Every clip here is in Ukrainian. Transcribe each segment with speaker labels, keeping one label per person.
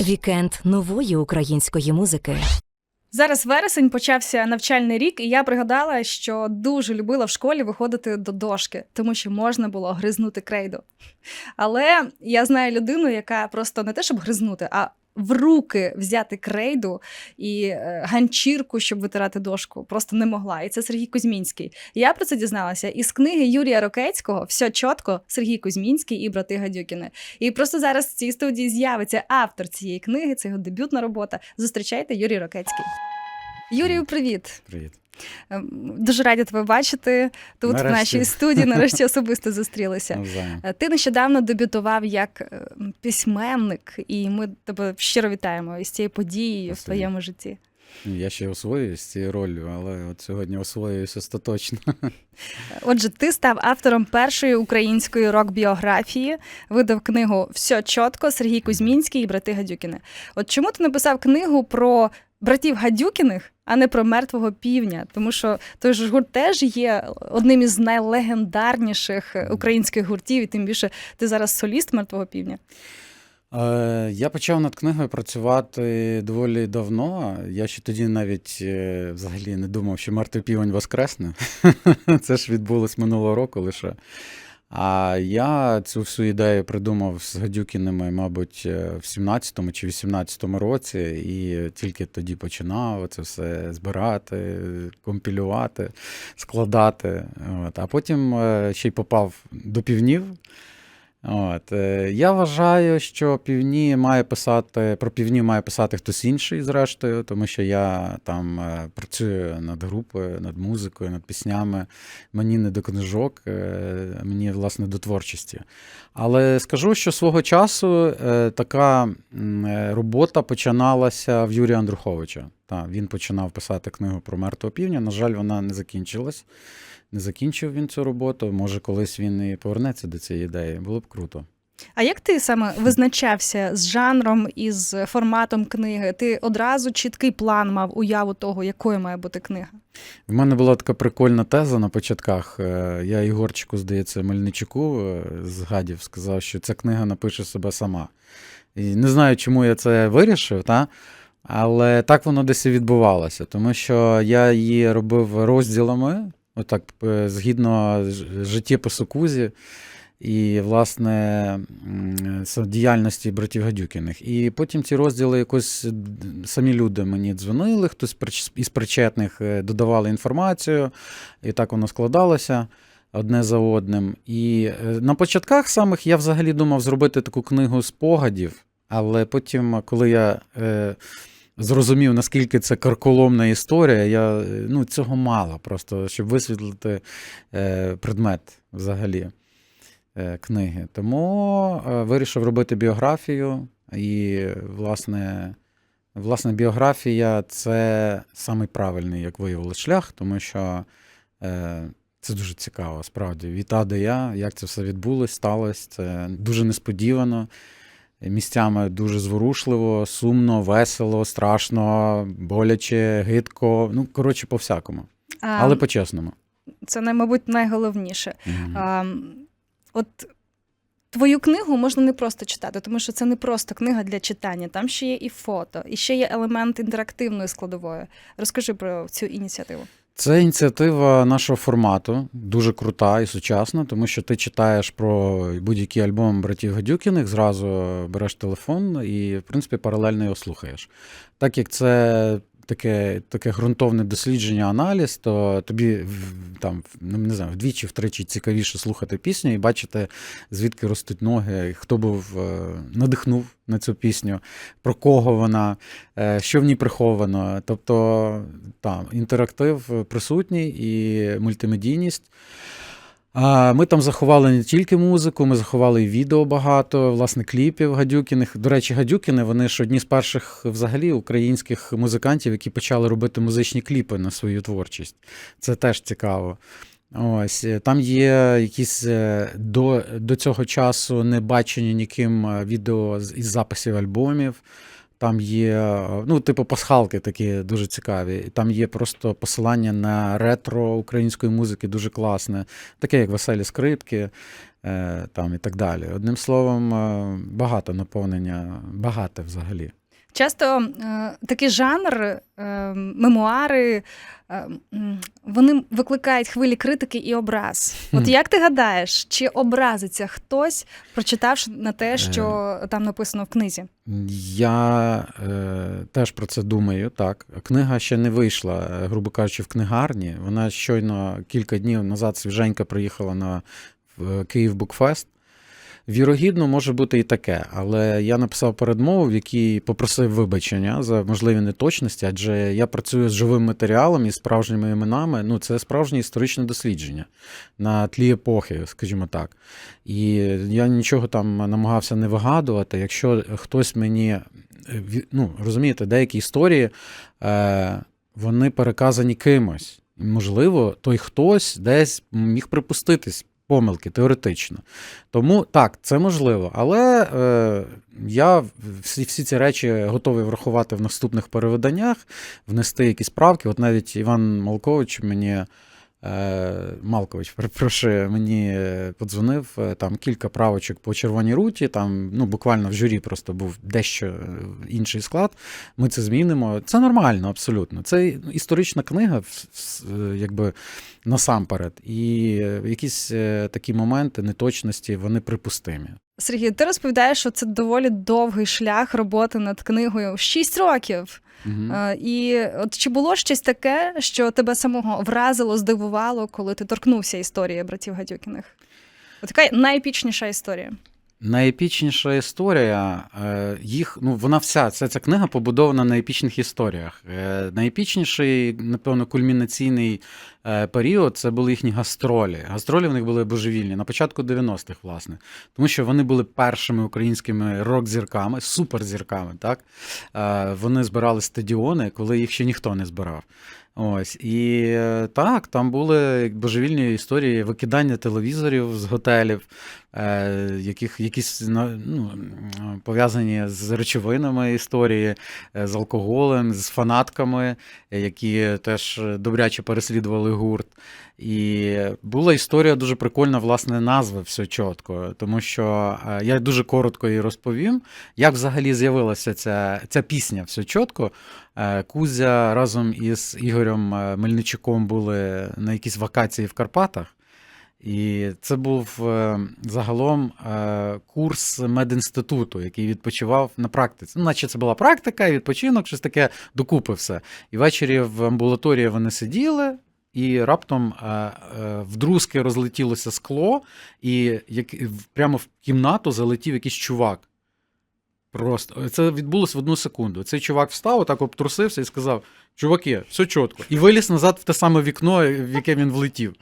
Speaker 1: Вікенд нової української музики.
Speaker 2: Зараз вересень почався навчальний рік, і я пригадала, що дуже любила в школі виходити до дошки, тому що можна було гризнути крейду. Але я знаю людину, яка просто не те, щоб гризнути, а в руки взяти крейду і е, ганчірку, щоб витирати дошку, просто не могла. І це Сергій Кузьмінський. Я про це дізналася із книги Юрія Рокецького Все чітко Сергій Кузьмінський і брати Гадюкіни. І просто зараз в цій студії з'явиться автор цієї книги, це його дебютна робота. Зустрічайте Юрій Рокецький. Юрію, привіт!
Speaker 3: Привіт.
Speaker 2: Ем, Дуже раді тебе бачити тут, в нашій студії. Нарешті особисто зустрілися. Е, Ти нещодавно дебютував як е, письменник, і ми тебе щиро вітаємо із цією подією в твоєму житті.
Speaker 3: Ну, Я ще освоююсь цією роллю, але от сьогодні освоююсь остаточно.
Speaker 2: Отже, ти став автором першої української рок-біографії, видав книгу Все чітко Сергій Кузьмінський і брати Гадюкіни. От чому ти написав книгу про братів Гадюкіних, а не про мертвого півня? Тому що той же ж гурт теж є одним із найлегендарніших е, українських гуртів, і тим більше ти зараз соліст мертвого півня.
Speaker 3: Е, Я почав над книгою працювати доволі давно. Я ще тоді навіть е, взагалі не думав, що мертвий півень воскресне. Це ж відбулось минулого року лише. А я цю всю ідею придумав з Гадюкіними, мабуть, е, в 17-му чи 18-му році, і тільки тоді починав це все збирати, компілювати, складати. От. А потім е, ще й попав до півнів. От. е, Я вважаю, що півні має писати, про півні має писати хтось інший, зрештою, тому що я там е, працюю над групою, над музикою, над піснями. Мені не до книжок, е, мені, власне, до творчості. Але скажу, що свого часу така робота починалася в Юрія Андруховича. Та, він починав писати книгу про мертвого півня. На жаль, вона не закінчилась. Не закінчив він цю роботу. Може, колись він і повернеться до цієї ідеї. Було б круто.
Speaker 2: А як ти саме визначався з жанром і з форматом книги? Ти одразу чіткий план мав уяву того, якою має бути книга?
Speaker 3: В мене була така прикольна теза на початках. Е, Я Ігорчику, здається, Мельничуку е, з гадів сказав, що ця книга напише себе сама. І не знаю, чому я це вирішив, та? але так воно десь і відбувалося, тому що я її робив розділами, отак, е, згідно життєпису Кузі. І, власне, діяльності братів Гадюкіних. І потім ці розділи якось самі люди мені дзвонили, хтось із причетних е, додавали інформацію, і так воно складалося одне за одним. І е, на початках самих я взагалі думав зробити таку книгу спогадів, але потім, коли я. Е, Зрозумів, наскільки це карколомна історія. Я ну, цього мало, просто щоб висвітлити е, предмет взагалі е, книги. Тому е, вирішив робити біографію. І, власне, власне, біографія це самий правильний, як виявилось, шлях, тому що е, це дуже цікаво, справді. Від А до Я, як це все відбулось, сталося. Це дуже несподівано. Місцями дуже зворушливо, сумно, весело, страшно, боляче, гидко. Ну, коротше, по-всякому.
Speaker 2: А,
Speaker 3: Але по-чесному.
Speaker 2: Це, мабуть, найголовніше.
Speaker 3: Мгм.
Speaker 2: А, от твою книгу можна не просто читати, тому що це не просто книга для читання. Там ще є і фото, і ще є елемент інтерактивної складової. Розкажи про цю ініціативу.
Speaker 3: Це ініціатива нашого формату, дуже крута і сучасна, тому що ти читаєш про будь-який альбом братів Гадюкіних, зразу береш телефон і, в принципі, паралельно його слухаєш. Так як це таке, таке ґрунтовне дослідження, аналіз, то тобі там ну, не знаю, вдвічі, втричі цікавіше слухати пісню і бачити, звідки ростуть ноги, хто був е, надихнув на цю пісню, про кого вона, е, що в ній приховано. Тобто там інтерактив присутній і мультимедійність. Ми там заховали не тільки музику, ми заховали і відео багато, власне, кліпів Гадюкіних. До речі, Гадюкіни вони ж одні з перших взагалі українських музикантів, які почали робити музичні кліпи на свою творчість. Це теж цікаво. Ось е, там є якісь е, до, до цього часу не бачені ніким е, відео із записів альбомів. Там є, ну, типу, пасхалки такі дуже цікаві. Там є просто посилання на ретро української музики, дуже класне, таке як веселі скрипки е, там, і так далі. Одним словом, е, багато наповнення, багато взагалі.
Speaker 2: Часто е, такий жанр, е, мемуари, е, вони викликають хвилі критики і образ. От як ти гадаєш, чи образиться хтось, прочитавши на те, що
Speaker 3: Е.
Speaker 2: там написано в книзі?
Speaker 3: Я е, теж про це думаю. Так, книга ще не вийшла, грубо кажучи, в книгарні. Вона щойно кілька днів назад свіженька приїхала на Київ Букфест. Вірогідно, може бути і таке, але я написав передмову, в якій попросив вибачення за можливі неточності, адже я працюю з живим матеріалом і справжніми іменами. Ну, це справжнє історичне дослідження на тлі епохи, скажімо так. І я нічого там намагався не вигадувати. Якщо хтось мені, е, ну розумієте, деякі історії е, вони переказані кимось. Можливо, той хтось десь міг припуститись помилки теоретично. Тому так, це можливо. Але е, я всі, всі ці речі готовий врахувати в наступних перевиданнях, внести якісь правки. От навіть Іван Малкович мені. Е, Малкович, перепрошую, мені подзвонив е, там кілька правочок по червоній руті. Там ну буквально в журі просто був дещо е, інший склад. Ми це змінимо. Це нормально, абсолютно. Це історична книга, якби насамперед. І якісь такі моменти, неточності, вони припустимі.
Speaker 2: Сергій, ти розповідаєш, що це доволі довгий шлях роботи над книгою. Шість років. Е, І от чи було щось таке, що тебе самого вразило, здивувало, коли ти торкнувся історії братів Гадюкіних? От така найепічніша історія.
Speaker 3: Найепічніша історія, е, їх, ну вона вся, ця, ця книга побудована на епічних історіях. Е, Найепічніший, напевно, кульмінаційний період це були їхні гастролі. Гастролі в них були божевільні на початку 90-х, власне. Тому що вони були першими українськими рок-зірками, суперзірками. Так? Е, Вони збирали стадіони, коли їх ще ніхто не збирав. Ось і е, так, там були божевільні історії викидання телевізорів з готелів, е, яких якісь ну, пов'язані з речовинами історії, е, з алкоголем, з фанатками, е, які теж добряче переслідували гурт. І була історія дуже прикольна, власне, назви все чітко, тому що е, я дуже коротко її розповім, як взагалі з'явилася ця, ця пісня все чітко. Е, Кузя разом із Ігорем е, Мельничуком були на якісь вакації в Карпатах. І це був загалом курс медінституту, який відпочивав на практиці. Ну, наче це була практика, відпочинок, щось таке докупи все. І ввечері в амбулаторії вони сиділи, і раптом е, е, вдрузки розлетілося скло, і як, прямо в кімнату залетів якийсь чувак. Просто це відбулося в одну секунду. Цей чувак встав, отак обтрусився і сказав: Чуваки, все чітко. І виліз назад в те саме вікно, в яке він влетів.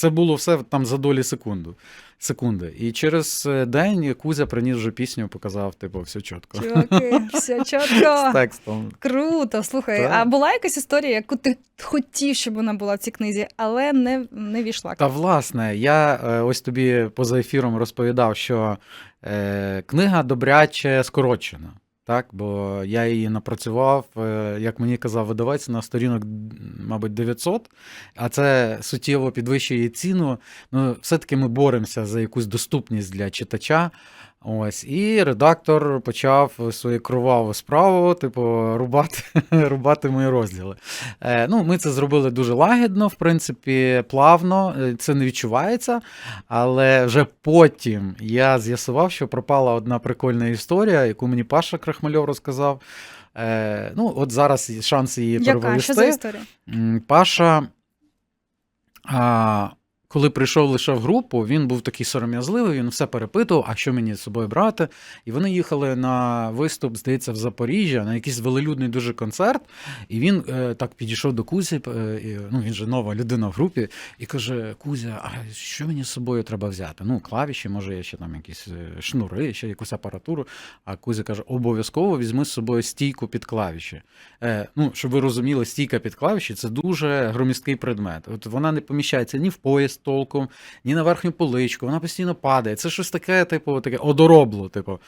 Speaker 3: Це було все там за долі секунду, секунди. І через е, день Кузя приніс вже пісню, показав, типу, все чітко.
Speaker 2: Чуваки, все
Speaker 3: З текстом.
Speaker 2: Круто, слухай.
Speaker 3: Так.
Speaker 2: А була якась історія, яку ти хотів, щоб вона була в цій книзі, але не, не війшла.
Speaker 3: Та власне, я е, ось тобі поза ефіром розповідав, що е, книга добряче скорочена. Так, бо я її напрацював, е, як мені казав видавець, на сторінок, мабуть, 900, а це суттєво підвищує ціну. Ну, все-таки ми боремося за якусь доступність для читача. Ось, і редактор почав свою кроваву справу, типу, рубати, рубати мої розділи. Е, ну, ми це зробили дуже лагідно, в принципі, плавно, е, це не відчувається. Але вже потім я з'ясував, що пропала одна прикольна історія, яку мені Паша Крахмальов розказав. Е, ну, от зараз шанс її
Speaker 2: Яка?
Speaker 3: перевести.
Speaker 2: Що за історія?
Speaker 3: Паша, а, коли прийшов лише в групу, він був такий сором'язливий, він все перепитував, а що мені з собою брати. І вони їхали на виступ, здається, в Запоріжжя, на якийсь велелюдний дуже концерт. І він е, так підійшов до Кузі, е, ну він же нова людина в групі, і каже: Кузя, а що мені з собою треба взяти? Ну, клавіші, може, є ще там якісь е, шнури, ще якусь апаратуру. А Кузя каже: обов'язково візьми з собою стійку під клавіші. Е, ну, щоб ви розуміли, стійка під клавіші це дуже громісткий предмет. От вона не поміщається ні в поїзд, толком, ні на верхню поличку, вона постійно падає. Це щось таке, типу, таке одоробло. Типу.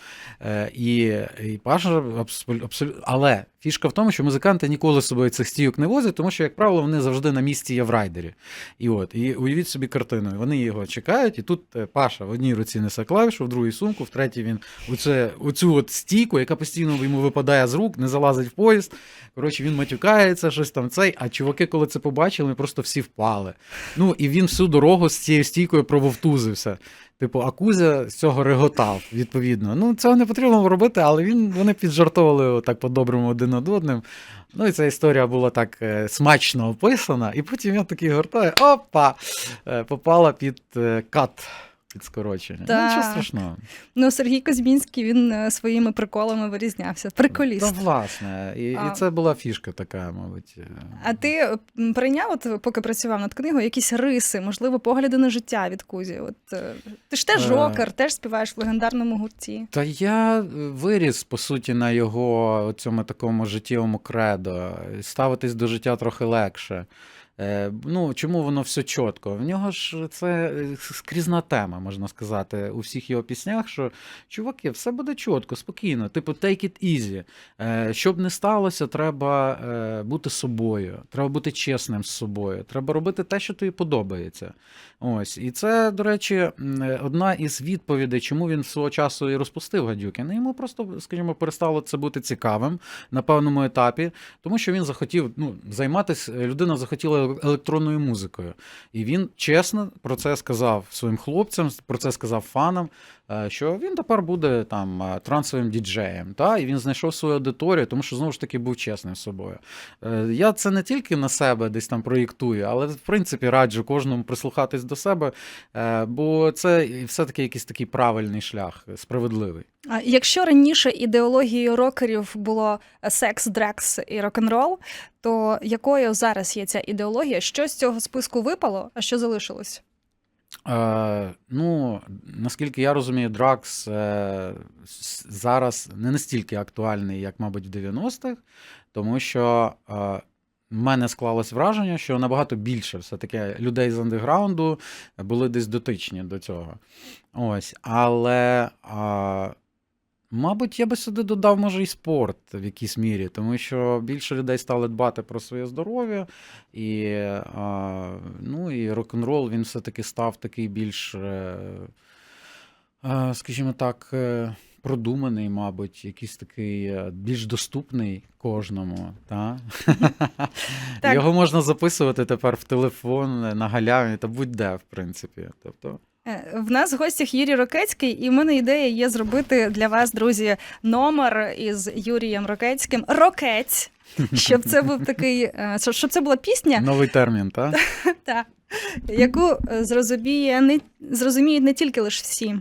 Speaker 3: Е, і, і Паша абсолютно. Абсолют... Але фішка в тому, що музиканти ніколи з собою цих стійок не возять, тому що, як правило, вони завжди на місці є в райдері. І от, і уявіть собі картину. Вони його чекають, і тут е, Паша в одній руці несе клавішу, в другій сумку, в третій він оце, оцю от стійку, яка постійно йому випадає з рук, не залазить в поїзд. Коротше, він матюкається, щось там цей. А чуваки, коли це побачили, просто всі впали. Ну і він всю дорогу з цією стійкою прововтузився. Типу, Акузя з цього реготав, відповідно. Ну, цього не потрібно робити, але він, вони піджартовували так по-доброму один над одним. Ну і ця історія була так е, смачно описана, і потім я такий гортаю, опа! Е, попала під е, кат, під скорочення.
Speaker 2: Так.
Speaker 3: Ну, нічого страшного.
Speaker 2: Ну, Сергій Козьмінський він е, своїми приколами вирізнявся. Приколіст.
Speaker 3: Та, власне, і,
Speaker 2: А.
Speaker 3: і це була фішка така, мабуть. е.
Speaker 2: А ти прийняв, от, поки працював над книгою, якісь риси, можливо, погляди на життя від Кузі? От, е, ти ж теж
Speaker 3: Е.
Speaker 2: теж співаєш в легендарному гурті.
Speaker 3: Та я е, виріс, по суті, на його цьому такому життєвому кредо. Ставитись до життя трохи легше. Е, Ну, чому воно все чітко? В нього ж це е, скрізна тема, можна сказати, у всіх його піснях, що чуваки, все буде чітко, спокійно, типу, take it easy. Е, Щоб не сталося, треба бути собою, треба бути чесним з собою, треба робити те, що тобі подобається. Ось. І це, до речі, одна із відповідей, чому він свого часу і розпустив Гадюкін. Ну, Йому просто, скажімо, перестало це бути цікавим на певному етапі, тому що він захотів ну, займатися, людина захотіла електронною музикою. І він чесно про це сказав своїм хлопцям, про це сказав фанам, що він тепер буде там е, трансовим діджеєм. Та? І він знайшов свою аудиторію, тому що знову ж таки був чесним з собою. Е, Я це не тільки на себе десь там проєктую, але в принципі раджу кожному прислухатись до себе, е, бо це все-таки якийсь такий правильний шлях, справедливий.
Speaker 2: А якщо раніше ідеологією рокерів було е, секс, дрекс і рок-н-рол, то якою зараз є ця ідеологія? Що з цього списку випало, а що залишилось?
Speaker 3: Е, ну, наскільки я розумію, Дракс е, зараз не настільки актуальний, як, мабуть, в 90-х, тому що е, мене склалось враження, що набагато більше все-таки людей з андеграунду були десь дотичні до цього. Ось. Але. Е, Мабуть, я би сюди додав, може, і спорт в якійсь мірі, тому що більше людей стали дбати про своє здоров'я, і, а, ну, і рок-н-рол він все-таки став такий більш, е, е, скажімо так, е, продуманий, мабуть, якийсь такий більш доступний кожному. Та?
Speaker 2: Так.
Speaker 3: Його можна записувати тепер в телефон на галяві та будь-де, в принципі. Тобто,
Speaker 2: В нас в гостях Юрій Рокецький, і в мене ідея є зробити для вас, друзі, номер із Юрієм Рокецьким Рокець. Щоб це був такий, е, щоб- це була пісня,
Speaker 3: новий термін, так?
Speaker 2: та, яку е, зрозуміє не зрозуміють не тільки лише всі.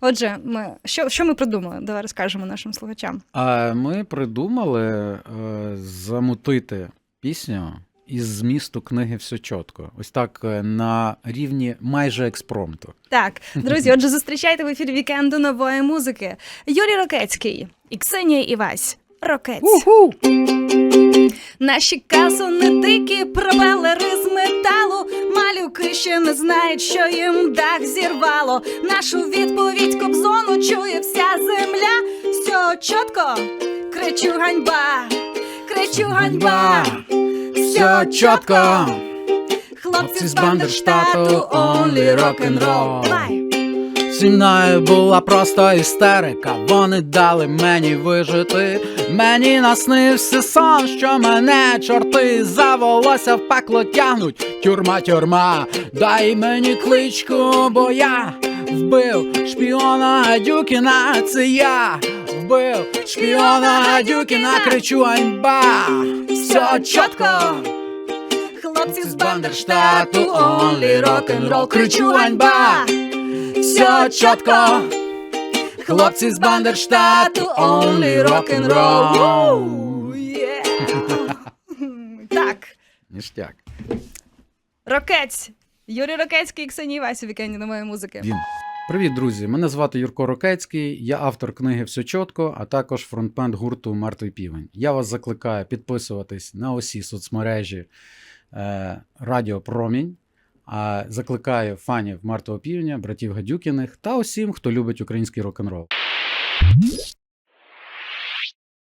Speaker 2: Отже, ми що, що ми придумали? Давай розкажемо нашим слухачам.
Speaker 3: А ми придумали е, замутити пісню із змісту книги все чітко. Ось так е, на рівні майже експромту.
Speaker 2: Так, друзі, отже, зустрічайте в ефірі вікенду нової музики. Юрій Рокецький і Ксенія Івась. Рокець. Наші касонетики, пропелери з металу, малюки ще не знають, що їм дах зірвало. Нашу відповідь кобзону чує вся земля. Все чітко, кричу ганьба, кричу ганьба, все чітко. Хлопці з Бандерштату, only rock'n'roll.
Speaker 3: Зі мною була просто істерика. Вони дали мені вижити. Мені наснився сон, що мене чорти за волосся в пекло тягнуть. Тюрма, тюрма, дай мені кличку, бо я вбив шпіона Гадюкіна, це я вбив шпіона Гадюкіна, кричу ганьба. Все чітко.
Speaker 2: Хлопці з Бандерштату, only rock'n'roll. Кричу ганьба.
Speaker 3: Все чітко. Хлопці з Бандерштату, only rock'n'roll.
Speaker 2: Так,
Speaker 3: Ніштяк.
Speaker 2: Рокець. Юрій Рокецький і Ксенія Вася вікенді нової музики.
Speaker 3: Він. Привіт, друзі! Мене звати Юрко Рокецький, я автор книги Все чітко, а також фронтмен гурту Мертвий півень. Я вас закликаю підписуватись на усі соцмережі е, Радіо Промінь, А закликаю фанів Мертвого півня, братів Гадюкіних та усім, хто любить український рок-н-рол.